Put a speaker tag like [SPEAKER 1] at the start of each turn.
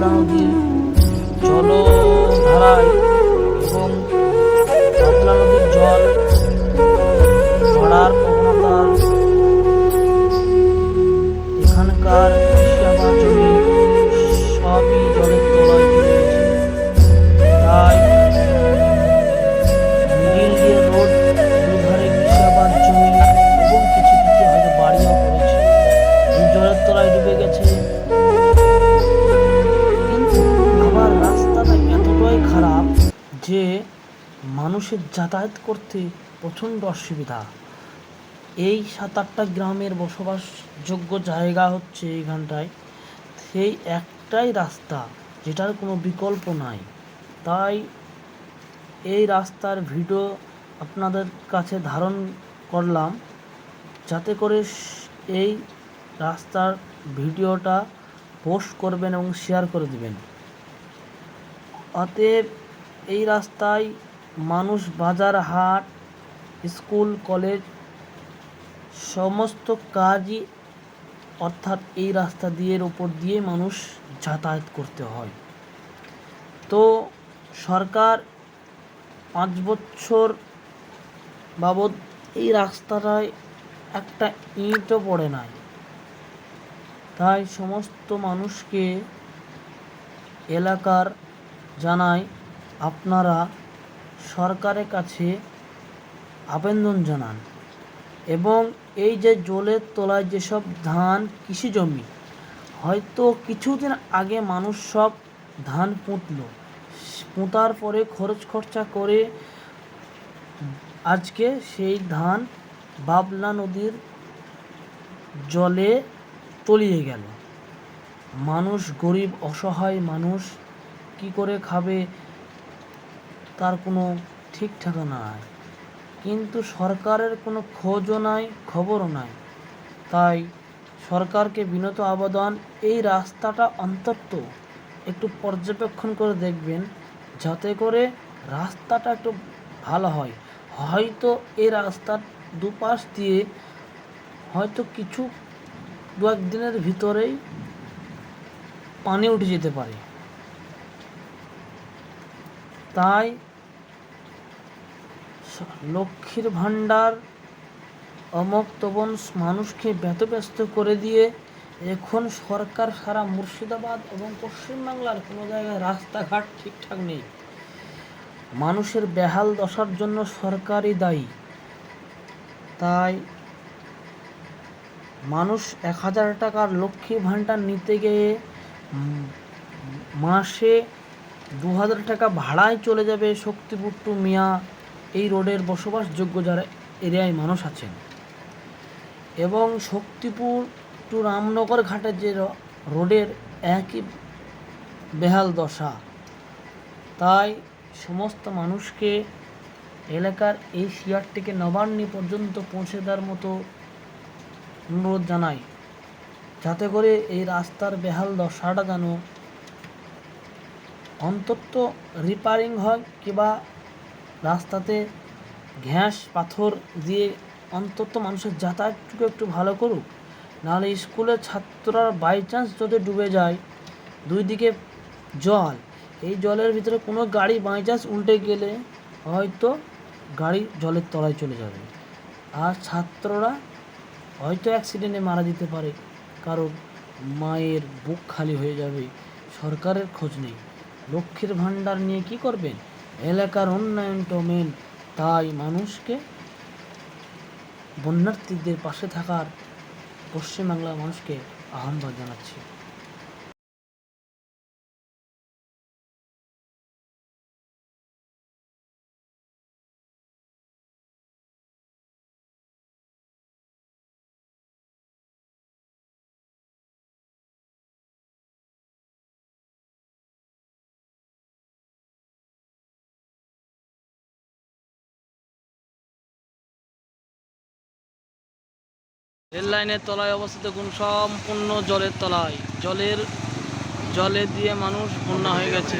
[SPEAKER 1] গঙ্গা নদীর জলধারায় এবং পাতলা নদীর জল। ধরার মানুষের যাতায়াত করতে প্রচণ্ড অসুবিধা। এই সাত আটটা গ্রামের বসবাসযোগ্য জায়গা হচ্ছে এইখানটায়। সেই একটাই রাস্তা, যেটার কোনো বিকল্প নাই। তাই এই রাস্তার ভিডিও আপনাদের কাছে ধারণ করলাম, যাতে করে এই রাস্তার ভিডিওটা পোস্ট করবেন এবং শেয়ার করে দিবেন। অতএব এই রাস্তায় মানুষ বাজার, হাট, স্কুল, কলেজ, সমস্ত কাজই অর্থাৎ এই রাস্তা দিয়ে ওপর দিয়ে মানুষ যাতায়াত করতে হয়। তো সরকার পাঁচ বছর বাবদ এই রাস্তাটায় একটা ইঁটও পড়ে নাই। তাই সমস্ত মানুষকে এলাকার জানায় আপনারা সরকারের কাছে আবেদন জানান এবং এই যে জলের তলায় যেসব ধান, কৃষি জমি, হয়তো কিছুদিন আগে মানুষ সব ধান পুঁতলো। পুঁতার পরে খরচ খরচা করে আজকে সেই ধান বাবলা নদীর জলে তলিয়ে গেল। মানুষ গরিব, অসহায় মানুষ কি করে খাবে? তার কোনো ঠিক ঠিকানা নাই। কিন্তু সরকারের কোনো খোঁজও নাই, খবরও নাই। তাই সরকারকে বিনত আবেদন, এই রাস্তাটা অন্তত একটু পর্যবেক্ষণ করে দেখবেন, যাতে করে রাস্তাটা একটু ভালো হয়। হয়তো এই রাস্তার দুপাশ দিয়ে হয়তো কিছু দু একদিনের ভিতরেই পানি উঠে যেতে পারে। তাই লক্ষ্মীর ভাণ্ডার অমক তবন মানুষকে ব্যতব্যস্ত করে দিয়ে এখন সরকার সারা মুর্শিদাবাদ এবং পশ্চিমবাংলার কোনো জায়গায় রাস্তাঘাট ঠিকঠাক নেই। মানুষের বেহাল দশার জন্য সরকারই দায়ী। তাই মানুষ এক হাজার টাকার লক্ষ্মী ভাণ্ডার নিতে গিয়ে মাসে দু হাজার টাকা ভাড়ায় চলে যাবে শক্তিপুর টু মিয়া এই রোডের বসবাসযোগ্য যারা এরিয়ায় মানুষ আছেন। এবং শক্তিপুর টু রামনগর ঘাটের যে রোডের একই বেহাল দশা। তাই সমস্ত মানুষকে এলাকার এই শিয়ারটিকে নবান্নি পর্যন্ত পৌঁছে দেওয়ার মতো অনুরোধ জানাই। যাতে করে এই রাস্তার বেহাল দশাটা যেন অন্তত রিপেয়ারিং হয় কিংবা রাস্তাতে ঘ্যাস, পাথর দিয়ে অন্তত মানুষের যাতায়াতটুকু একটু ভালো করুক। নাহলে স্কুলের ছাত্ররা বাই চান্স যদি ডুবে যায়, দুই দিকে জল। এই জলের ভিতরে কোনো গাড়ি বাই চান্স উল্টে গেলে হয়তো গাড়ি জলের তলায় চলে যাবে। আর ছাত্ররা হয়তো অ্যাক্সিডেন্টে মারা যেতে পারে। কারণ মায়ের বুক খালি হয়ে যাবে। সরকারের খোঁজ নেই। লক্ষ্মীর ভাণ্ডার নিয়ে কি করবেন? এলাকার উন্নয়ন তো মেন তাই মানুষকে বন্যার্থীদের পাশে থাকার পশ্চিমবাংলার মানুষকে আহ্বান জানাচ্ছি। রেল লাইনের তলায় অবস্থিত কোন সম্পূর্ণ জলের তলায়। জলের, জলে দিয়ে মানুষ বন্যা হয়ে গেছে।